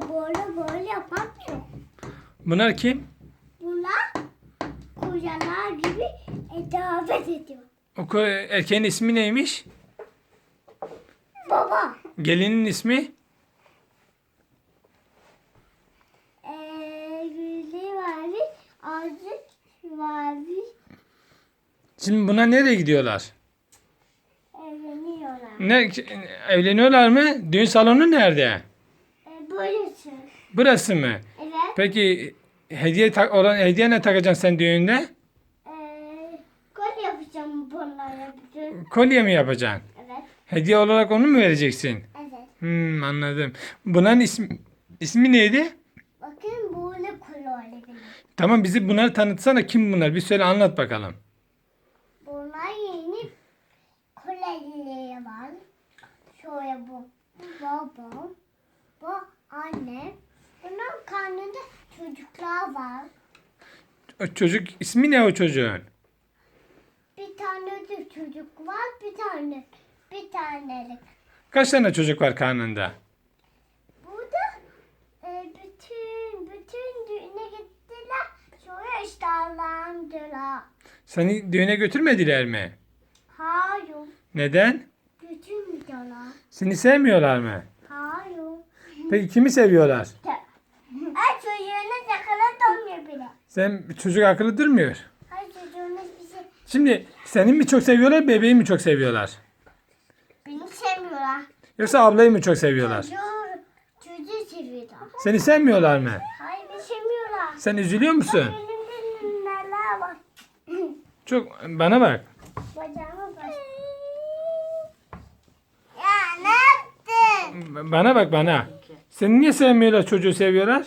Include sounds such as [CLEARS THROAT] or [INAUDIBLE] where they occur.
böyle böyle böyle yapamıyor. Bunlar kim? Bunlar kocalar gibi davet ediyor. O erkeğin ismi neymiş? Baba. Gelinin ismi? Eee yüzü ağzı var bir, Şimdi buna nereye gidiyorlar? evleniyorlar. Ne evleniyorlar mı? Düğün salonu nerede? Burası mı? Evet. Peki hediye tak olan hediye ne takacaksın sen düğünde? Eee kol yapacağım bunlara bütün. Kolye mi yapacaksın? Evet. Hediye olarak onu mu vereceksin? Evet. Hmm, anladım. Bunların ismi, ismi neydi? Bakın böyle kol olabilir. Tamam bizi bunları tanıtsana. Kim bunlar? Bir söyle anlat bakalım. Bunlar yeni kolyeleri var. Şöyle bu. Bu babam. Bu annem. Çocuklar var. O çocuk ismi ne o çocuğun? Bir tane de çocuk var. Bir tane. Bir tanelik. Kaç tane çocuk var karnında? Burada e, bütün bütün düğüne gittiler. Sonra işte Allah'ımdılar. Seni düğüne götürmediler mi? Hayır. Neden? Videolar. Seni sevmiyorlar mı? Hayır. Peki kimi seviyorlar? [LAUGHS] Sen çocuk akıllı durmuyor. Ay çocuğunuz bizi Şimdi seni mi çok seviyorlar, bebeği mi çok seviyorlar? beni sevmiyorlar. Yoksa ablayı mı çok seviyorlar? Çocuğu, çocuğu seviyorlar. Seni sevmiyorlar mı? Hayır beni sevmiyorlar. Sen üzülüyor musun? Elimde neler var. [CLEARS THROAT] Çok bana bak. Bacağıma bak. Ya ne yaptın? Bana bak bana. Seni niye sevmiyorlar çocuğu seviyorlar?